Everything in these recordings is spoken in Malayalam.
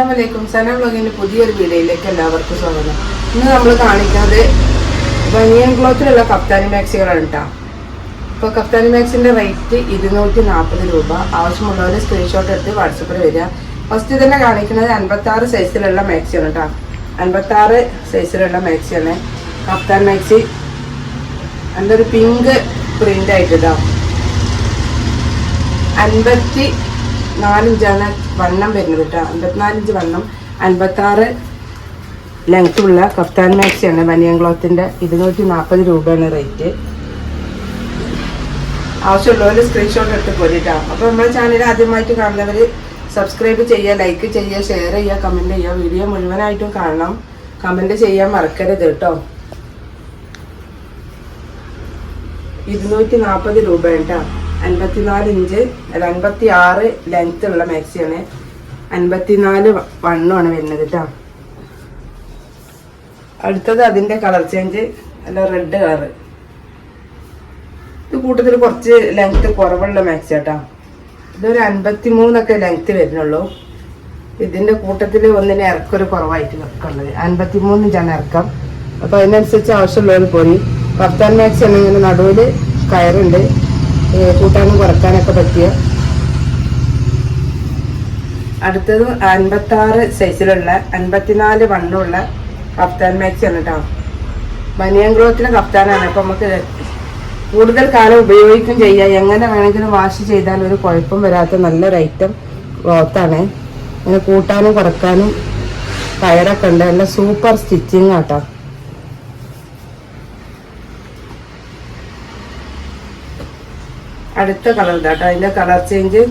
അസ്സലാമലൈക്കും. സന ബ്ലോഗിന്റെ പുതിയൊരു വീഡിയോയിലേക്ക് എല്ലാവർക്കും സ്വാഗതം. ഇന്ന് നമ്മൾ കാണിക്കുന്നത് ബനിയൻ ക്ലോത്തിലുള്ള കപ്താനി മാക്സികളാണ് കേട്ടോ ഇപ്പോൾ കപ്താനി മാക്സിന്റെ റേറ്റ് ഇരുന്നൂറ്റി നാൽപ്പത് രൂപ. ആവശ്യമുള്ളവർ സ്ക്രീൻഷോട്ട് എടുത്ത് വാട്സപ്പിൽ വരിക. ഫസ്റ്റ് തന്നെ കാണിക്കുന്നത് അൻപത്തി ആറ് സൈസിലുള്ള മാക്സിയാണ് കേട്ടോ അൻപത്തി ആറ് സൈസിലുള്ള മാക്സിയാണ് കപ്താൻ മാക്സി നല്ലൊരു പിങ്ക് പ്രിന്റ് ആയിട്ട് കേട്ടോ അൻപത്തി നാലിഞ്ചാണ് വണ്ണം വരുന്നത് കേട്ടോ. അമ്പത്തിനാലിഞ്ച് വണ്ണം അൻപത്താറ് ലെങ്ത്തുള്ള കഫ്താൻ മാക്സിയാണ് ബനിയൻ ക്ലോത്തിന്റെ ഇരുന്നൂറ്റി നാൽപ്പത് രൂപയാണ് റേറ്റ്. ആവശ്യമുള്ളവർ സ്ക്രീൻഷോട്ട് എടുത്ത് പോരിട്ടോ. അപ്പോൾ നമ്മുടെ ചാനൽ ആദ്യമായിട്ട് കാണുന്നവർ സബ്സ്ക്രൈബ് ചെയ്യുക ലൈക്ക് ചെയ്യുക ഷെയർ ചെയ്യുക കമന്റ് ചെയ്യുക. വീഡിയോ മുഴുവനായിട്ടും കാണണം. കമന്റ് ചെയ്യാൻ മറക്കരുത് കേട്ടോ. ഇരുന്നൂറ്റി നാൽപ്പത് രൂപ കേട്ടോ. അൻപത്തിനാല് ഇഞ്ച് അല്ല അൻപത്തി ആറ് ലെങ്ത് ഉള്ള മാക്സിയാണ് അൻപത്തിനാല് വണ്ണമാണ് വരുന്നത് കേട്ടോ അടുത്തത് അതിന്റെ കളർ ചേഞ്ച് അല്ല റെഡ് കളറ് ഇത് കൂട്ടത്തിൽ കുറച്ച് ലെങ്ത് കുറവുള്ള മാക്സി കേട്ടോ ഇതൊരു അൻപത്തി മൂന്നൊക്കെ ലെങ്ത് വരുന്നുള്ളൂ. ഇതിന്റെ കൂട്ടത്തിൽ ഒന്നിന് ഇറക്കൊരു കുറവായിട്ട് വെക്കുന്നത് അൻപത്തി മൂന്നിഞ്ചാണ് ഇറക്കം. അപ്പോൾ അതിനനുസരിച്ച് ആവശ്യമുള്ളവർ പോയി. പത്താൻ മാക്സി ആണെങ്കിൽ നടുവിൽ കയറുണ്ട്. കൂട്ടാനും കുറക്കാനൊക്കെ പറ്റിയ അടുത്തത് അൻപത്തി ആറ് സൈസിലുള്ള അൻപത്തിനാല് വണ്ണുള്ള കഫ്താൻ മാക്സി ആണ് കേട്ടോ ബനിയൻ കഫ്താനാണ്. അപ്പം നമുക്ക് കൂടുതൽ കാലം ഉപയോഗിക്കും ചെയ്യാം. എങ്ങനെ വേണമെങ്കിലും വാഷ് ചെയ്താൽ ഒരു കുഴപ്പം വരാത്ത നല്ലൊരു ഐറ്റം ക്ലോത്താണ് അങ്ങനെ കൂട്ടാനും കുറക്കാനും കയറൊക്കെ ഉണ്ട്. നല്ല സൂപ്പർ സ്റ്റിച്ചിങ് ആട്ടോ. അടുത്ത കളർ ഇതാട്ടോ അതിന്റെ കളർ ചേഞ്ച്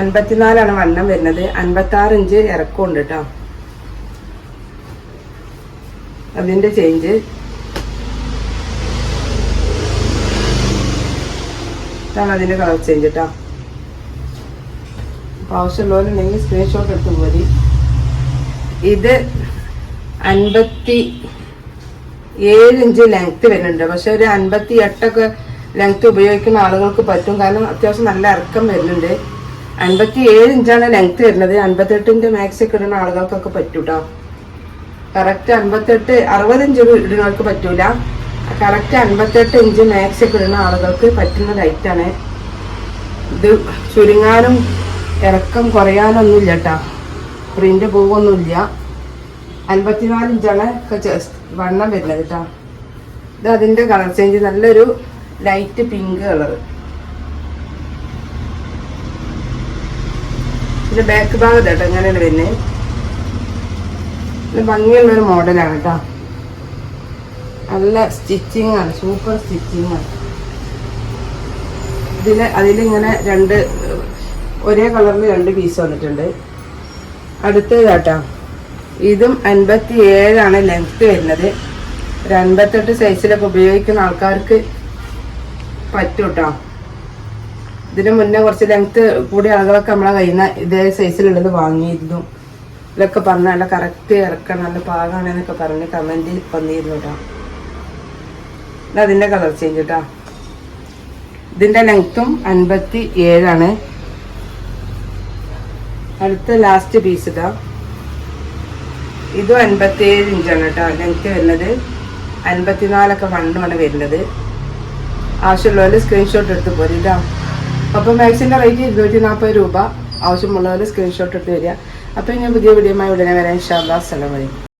അൻപത്തിനാലാണ് വണ്ണം വരുന്നത്. അൻപത്തി ആറ് ഇഞ്ച് ഇറക്കമുണ്ട് കേട്ടോ അതിന്റെ ചേഞ്ച് ഇതാണ് അതിന്റെ കളർ ചേഞ്ച് കേട്ടോ അപ്പോൾ ആവശ്യമുള്ളവരുണ്ടെങ്കിൽ സ്ക്രീൻഷോട്ട് എടുത്ത് പോരി. ഇത് അൻപത്തി ഏഴ് ഇഞ്ച് ലെങ്ത് വരുന്നുണ്ട്. പക്ഷെ ഒരു അൻപത്തി എട്ടൊക്കെ ലെങ്ത് ഉപയോഗിക്കുന്ന ആളുകൾക്ക് പറ്റും. കാരണം അത്യാവശ്യം നല്ല ഇറക്കം വരുന്നുണ്ട്. അൻപത്തി ഏഴ് ഇഞ്ചാണ് ലെങ്ത് വരുന്നത്. അൻപത്തെട്ടിന്റെ മാക്സ് ഒക്കെ ഇടുന്ന ആളുകൾക്കൊക്കെ പറ്റും കേട്ടോ കറക്റ്റ് അൻപത്തെട്ട് അറുപത് ഇഞ്ച് ഇടുന്നവർക്ക് പറ്റൂല. കറക്റ്റ് അൻപത്തെട്ട് ഇഞ്ച് മാക്സ് ഒക്കെ ഇടുന്ന ആളുകൾക്ക് പറ്റുന്ന ലൈറ്റാണ് ഇത് ചുരുങ്ങാനും ഇറക്കം കുറയാനൊന്നുമില്ല കേട്ടോ പ്രിന്റ് പോവൊന്നുമില്ല. അൻപത്തിനാല് ഇഞ്ചാണ് വണ്ണം വരുന്നത് കേട്ടോ ഇത് അതിന്റെ കളർ ചേഞ്ച് നല്ലൊരു ലൈറ്റ് പിങ്ക് കളർ ഇത് ബാക്ക് ഭാഗത്ത് കേട്ടോ ഇങ്ങനെയാണ് വരുന്നത് ഇത് ഭംഗിയുള്ള ഒരു മോഡലാണ് കേട്ടോ നല്ല സ്റ്റിച്ചിങ് ആണ് സൂപ്പർ സ്റ്റിച്ചിങ് ആണ്. ഇതിൽ അതിലിങ്ങനെ രണ്ട് ഒരേ കളറിൽ രണ്ട് പീസ് വന്നിട്ടുണ്ട്. അടുത്തത് കേട്ടോ ഇതും അൻപത്തി ഏഴാണ് ലെങ്ത് വരുന്നത്. ഒരു അൻപത്തെട്ട് സൈസിലൊക്കെ ഉപയോഗിക്കുന്ന ആൾക്കാർക്ക് പറ്റും കേട്ടോ ഇതിന് മുന്നേ കുറച്ച് ലെങ്ത് കൂടി ആളുകളൊക്കെ നമ്മളെ കയ്യിൽ നിന്ന് ഇതേ സൈസിലുള്ളത് വാങ്ങിയിരുന്നു. ഇതൊക്കെ പറഞ്ഞ നല്ല കറക്റ്റ് ഇറക്കണം നല്ല പാകാണെന്നൊക്കെ പറഞ്ഞ് കമന്റിൽ വന്നിരുന്നു കേട്ടോ ഇത് അതിന്റെ കളർ ചേഞ്ച് കേട്ടോ ഇതിന്റെ ലെങ്ത്തും അൻപത്തി ഏഴാണ് അടുത്ത ലാസ്റ്റ് പീസ് ഇതാ ഇതും അൻപത്തി ഏഴ് ഇഞ്ചാണ് കേട്ടോ ലെങ്ത് വരുന്നത്. അൻപത്തിനാലൊക്കെ വണ്ണമാണ് വരുന്നത്. ആവശ്യമുള്ളവർ സ്ക്രീൻഷോട്ട് എടുത്ത് പോരും കേട്ടോ അപ്പോൾ മാക്സിന്റെ റേറ്റ് ഇരുന്നൂറ്റി നാൽപ്പത് രൂപ ആവശ്യമുള്ളവർ സ്ക്രീൻഷോട്ട് എടുത്ത് വരിക. അപ്പോൾ ഞാൻ പുതിയ വീഡിയോമായി ഉടനെ വരാൻ ഇൻഷാല്ലാ സ്ഥലം അലൈക്കും.